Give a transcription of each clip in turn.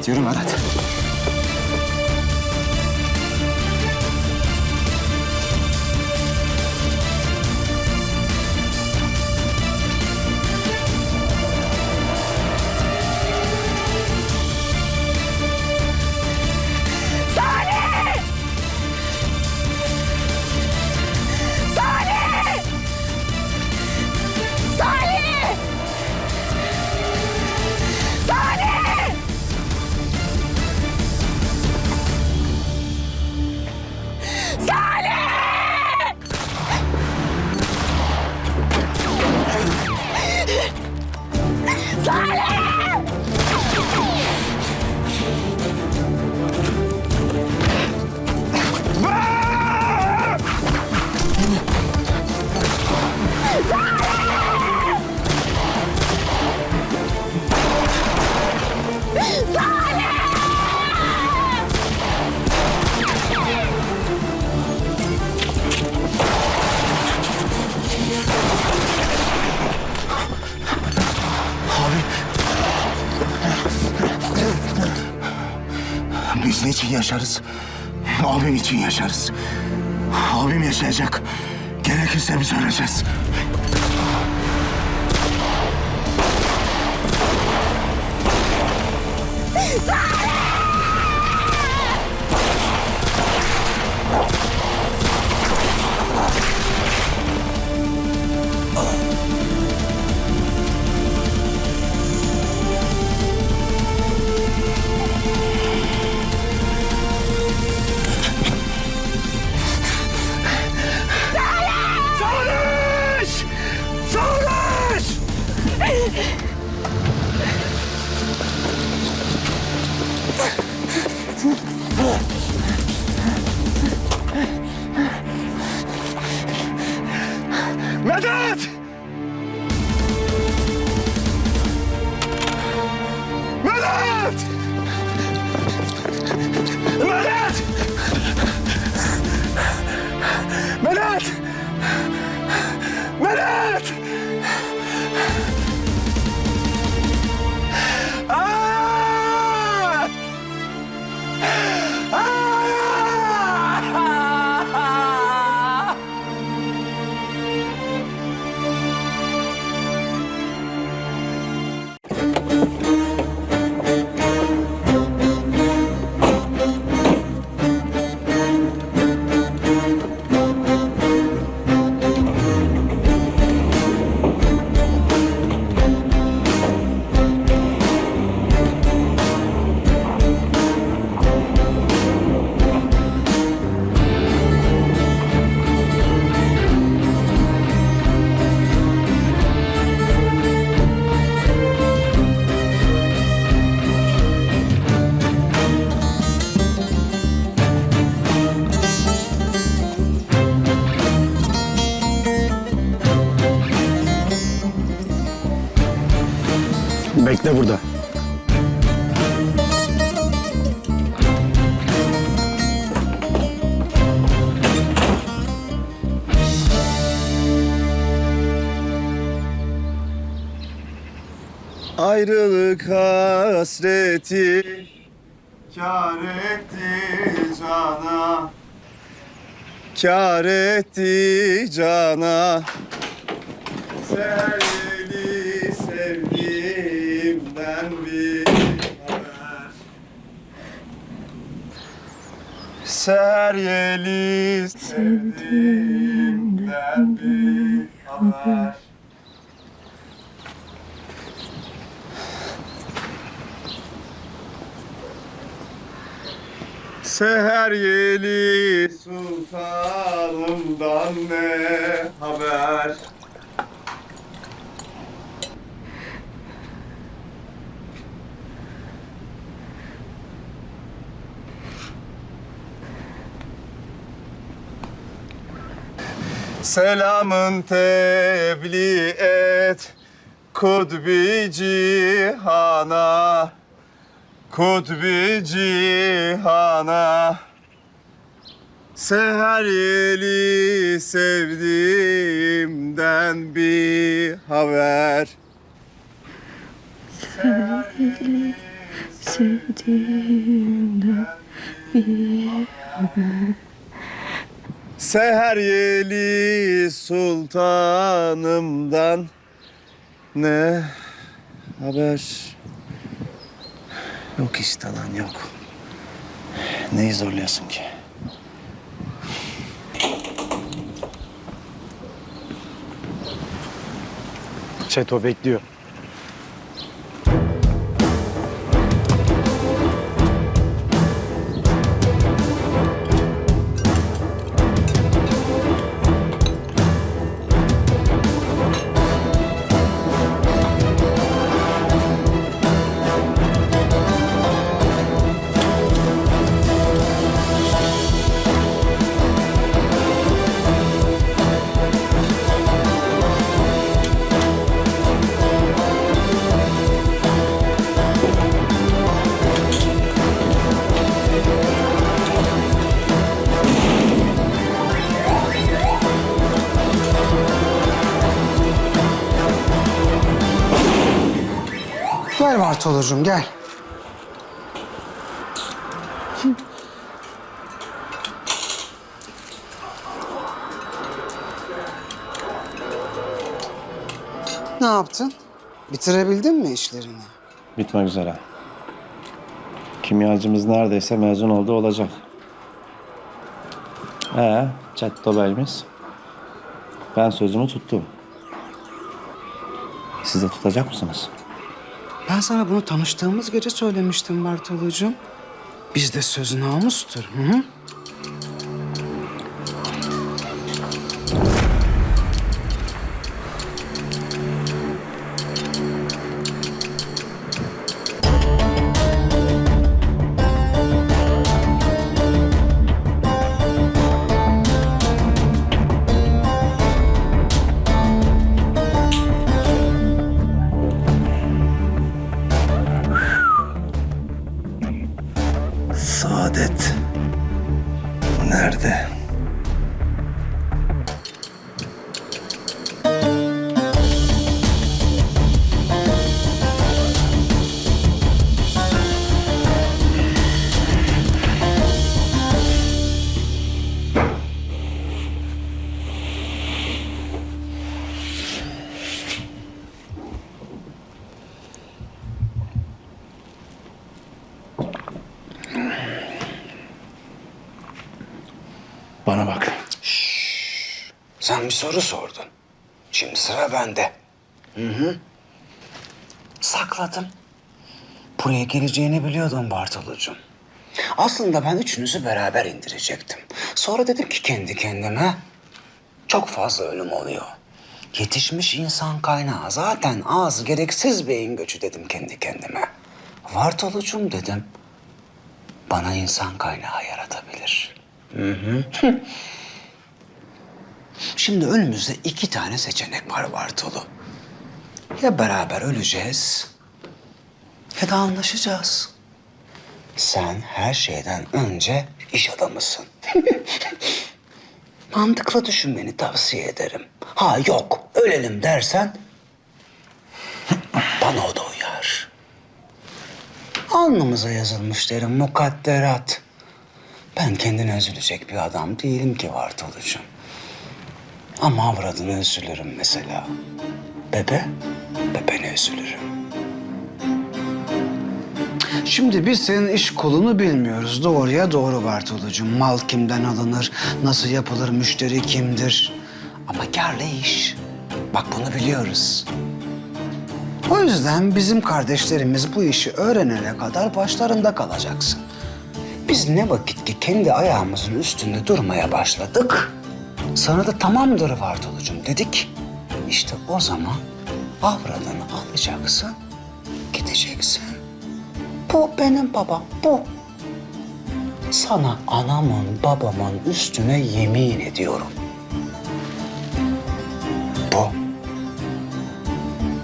Medet yürü Salih! Biz niçin yaşarız? Abim için yaşarız. Abim yaşayacak. Gerekirse biz öleceğiz. Bekle burada. Ayrılık hasreti kar etti cana Kar etti cana Sevgili sevdiğimden bir haber Seryeli sevdiğimden bir haber Seher yeli sultanımdan ne haber? Selamın tebliğ et Kudbi cihana. Kudbi cihana. Seher yeli sevdiğimden bir haber. Seher yeli sevdiğimden bir haber. Seher yeli sultanımdan ne haber? Yok işte lan yok. Neyi zorluyorsun ki? Çeto bekliyor. Gel Bartolocuğum gel. Ne yaptın? Bitirebildin mi işlerini? Bitmek üzere. Kimyacımız neredeyse mezun oldu olacak. Ee, Çetto Bey'imiz. Ben sözümü tuttum. Siz de tutacak mısınız? Ben sana bunu tanıştığımız gece söylemiştim Bartolocuğum. Bizde söz namustur. Hı hı. Soru sordun. Şimdi sıra bende. Hı hı. Sakladım. Buraya geleceğini biliyordum Bartolocuğum. Aslında ben üçünüzü beraber indirecektim. Sonra dedim ki kendi kendime çok fazla ölüm oluyor. Yetişmiş insan kaynağı zaten az gereksiz beyin göçü dedim kendi kendime. Bartolocuğum dedim. Bana insan kaynağı yaratabilir. Şimdi önümüzde iki tane seçenek var Bartolu. Ya beraber öleceğiz ya da anlaşacağız. Sen her şeyden önce iş adamısın. Mantıklı düşünmeni tavsiye ederim. Ha yok ölelim dersen bana o da uyar. Alnımıza yazılmış derim mukadderat. Ben kendine üzülecek bir adam değilim ki Bartolucuğum. Ama avradına üzülürüm mesela. Bebe, bebene üzülürüm. Şimdi biz senin iş kolunu bilmiyoruz. Doğruya doğru Bartolucuğum. Mal kimden alınır, nasıl yapılır, müşteri kimdir. Ama karlı iş. Bak bunu biliyoruz. O yüzden bizim kardeşlerimiz bu işi öğrenene kadar başlarında kalacaksın. Biz ne vakit ki kendi ayağımızın üstünde durmaya başladık. Sana da tamamdır Bartolucuğum dedik. İşte o zaman avradını alacaksın, gideceksin. Bu benim babam, bu. Sana anamın, babamın üstüne yemin ediyorum. Bu.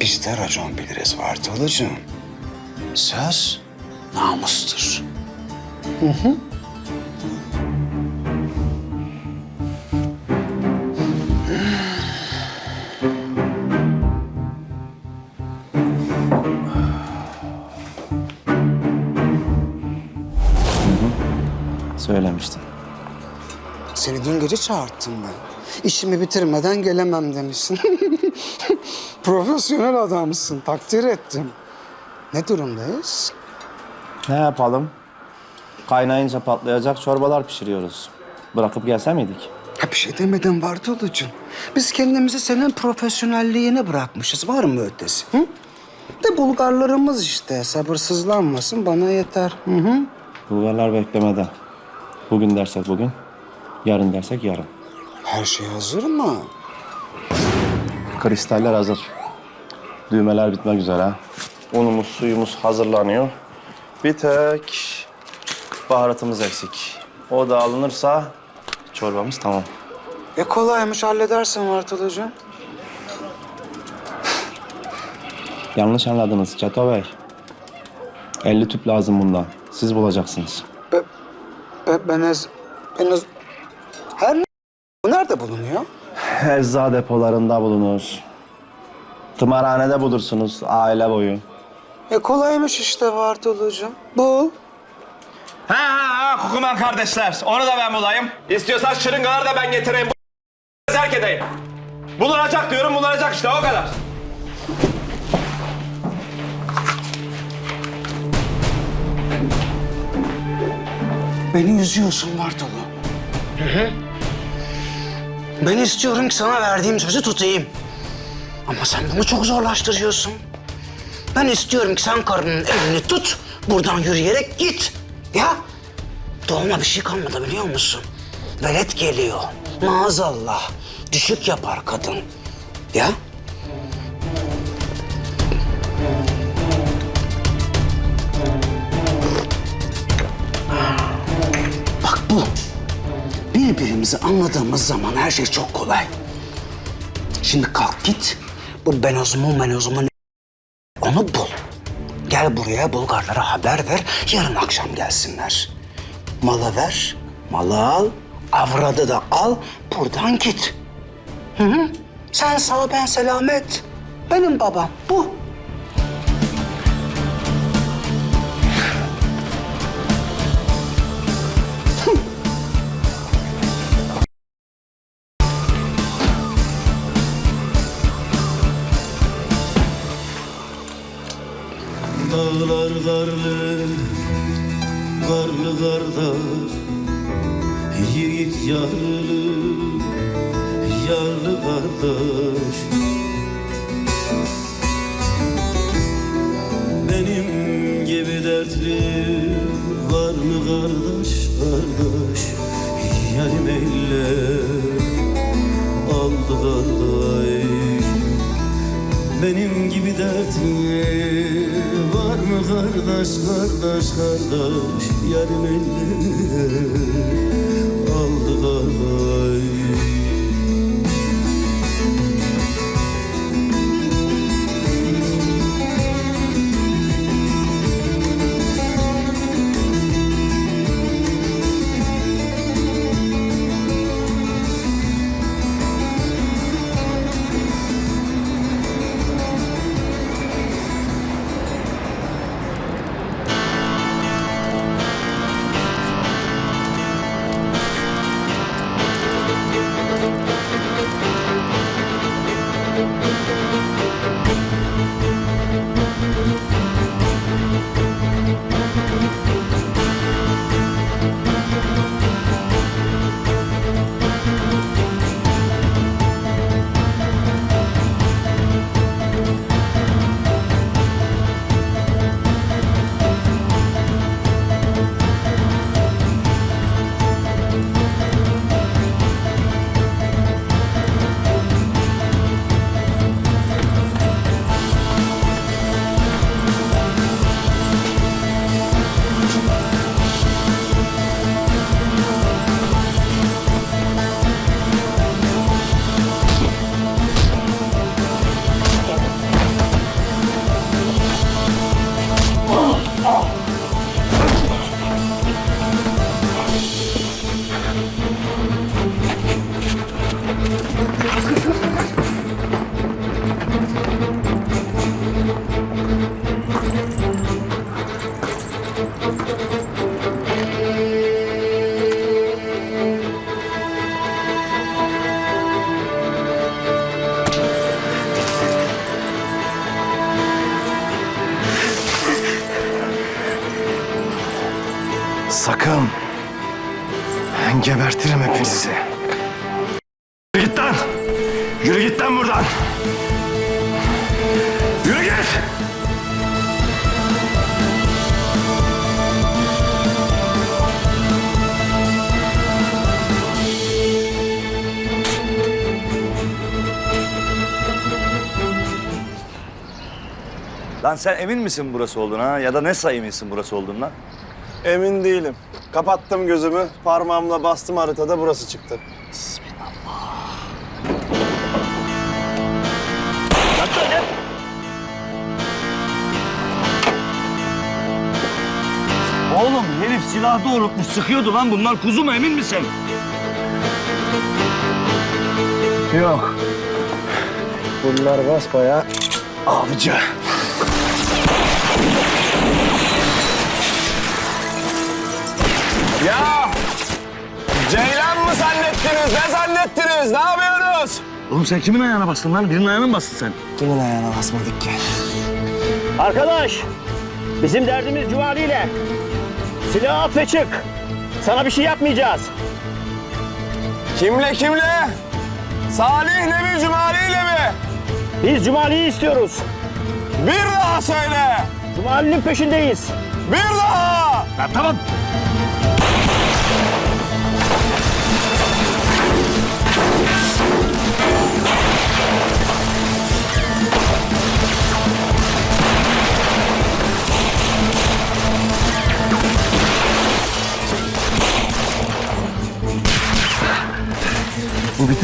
Biz de racon biliriz Bartolucuğum. Söz namustur. Söylemiştin. Seni dün gece çağırttım ben. İşimi bitirmeden gelemem demişsin. Profesyonel adamsın. Takdir ettim. Ne durumdayız? Ne yapalım? Kaynayınca patlayacak çorbalar pişiriyoruz. Bırakıp gelse miydik? Ha bir şey demedim Bartolucuğum. Biz kendimizi senin profesyonelliğine bırakmışız. Var mı ötesi? Hı? De Bulgarlarımız işte. Sabırsızlanmasın bana yeter. Hı hı. Bulgarlar beklemede. Bugün dersek bugün, yarın dersek yarın. Her şey hazır mı? Kristaller hazır. Düğmeler bitmek üzere. Unumuz, suyumuz hazırlanıyor. Bir tek baharatımız eksik. O da alınırsa çorbamız tamam. E kolaymış halledersin Bartolucuğum. Yanlış anladınız Çeto Bey. 50 tüp lazım bundan. Siz bulacaksınız. Be, be, ben ez, ben ez... Her? Bu nerede bulunuyor? Ecza depolarında bulunur. Tımarhanede bulursunuz aile boyu. E kolaymış işte Bartolucuğum. Bul. Ha ha ha Kukuman kardeşler. Onu da ben bulayım. İstiyorsan şırıngaları da ben getireyim. Bu zerk edeyim. Bulunacak diyorum bulunacak işte o kadar. Beni üzüyorsun Bartolu. Ben istiyorum ki sana verdiğim sözü tutayım. Ama sen bunu çok zorlaştırıyorsun. Ben istiyorum ki sen karının elini tut, buradan yürüyerek git. Ya, dolma bir şey kalmadı biliyor musun? Velet geliyor. Maazallah. Düşük yapar kadın. Ya? Birbirimizi anladığımız zaman her şey çok kolay. Şimdi kalk git. Bu benozumu menozumu onu bul. Gel buraya Bulgarlara haber ver. Yarın akşam gelsinler. Malı ver, malı al, avradı da al. Buradan git. Hı hı. Sen sağ ben selamet. Benim babam bu. Dağlar karlı, karlı kardeş Yiğit yarlı, yarlı kardeş. Benim gibi dertli var mı kardeş, kardeş? Yarim eller aldı kardeş benim gibi dertli var mı kardeş kardeş kardeş? Yarim eller aldı kardeş Gebertirim hepinizi. Yürü git lan. Yürü git lan buradan. Yürü git. Lan sen emin misin burası olduğuna ya da ne sayımısın burası olduğundan? Emin değilim. Kapattım gözümü, parmağımla bastım haritada burası çıktı. Oğlum herif silah doğrultmuş sıkıyordu lan bunlar kuzu mu emin misin? Yok. Bunlar basbaya avcı. Zannettiniz? Ne yapıyorsunuz? Oğlum sen kimin ayağına bastın lan? Birinin ayağına mı bastın sen? Kimin ayağına basmadık ki? Arkadaş, bizim derdimiz Cumali ile. Silahı at ve çık. Sana bir şey yapmayacağız. Kimle kimle? Salih'le mi Cumali'yle mi? Biz Cumali'yi istiyoruz. Bir daha söyle. Cumali'nin peşindeyiz. Bir daha. Ya tamam.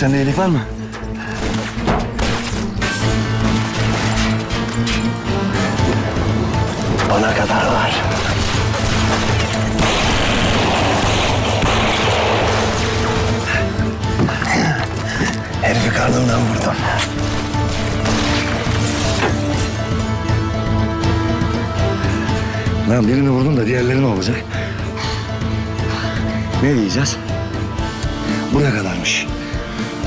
Sende iyilik var mı? Bana kadar var. Herifi karnından vurdum. Lan birini vurdun da diğerleri ne olacak? Ne diyeceğiz? Buraya kadarmış.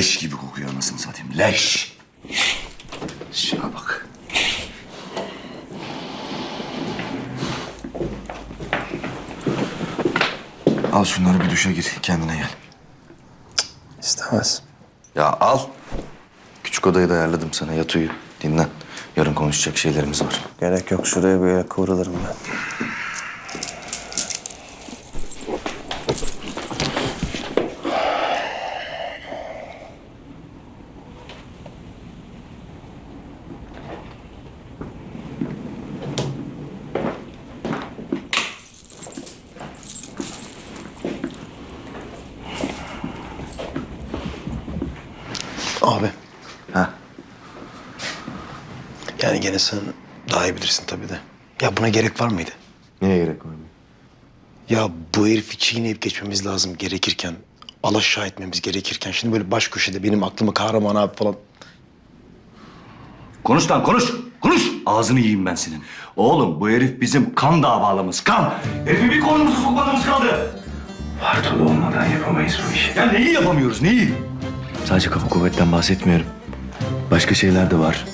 Leş gibi kokuyor anasını satayım. Leş. Şuna bak. Al şunları bir duşa gir. Kendine gel. İstemez. Ya al. Küçük odayı da ayarladım sana. Yat uyu. Dinlen. Yarın konuşacak şeylerimiz var. Gerek yok şuraya böyle kıvrılırım ben. Abi. Ha. Yani gene sen daha iyi bilirsin tabii de. Ya buna gerek var mıydı? Neye gerek var? Ya bu herifi çiğneyip geçmemiz lazım gerekirken. Alaşağı etmemiz gerekirken. Şimdi böyle baş köşede benim aklıma kahraman abi falan. Konuş lan konuş. Konuş. Ağzını yiyeyim ben senin. Oğlum bu herif bizim kan davalamız. Kan. Herifi bir konumuza sokmadığımız kaldı. Bartolu olmadan yapamayız bu işi. Ya neyi yapamıyoruz neyi? Sadece kafa kuvvetten bahsetmiyorum. Başka şeyler de var.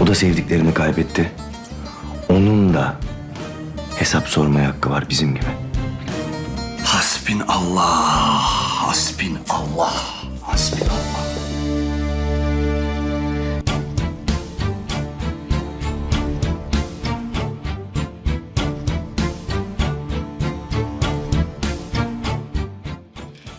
O da sevdiklerini kaybetti. Onun da hesap sormaya hakkı var bizim gibi. Hasbin Allah. Hasbin Allah. Hasbin Allah.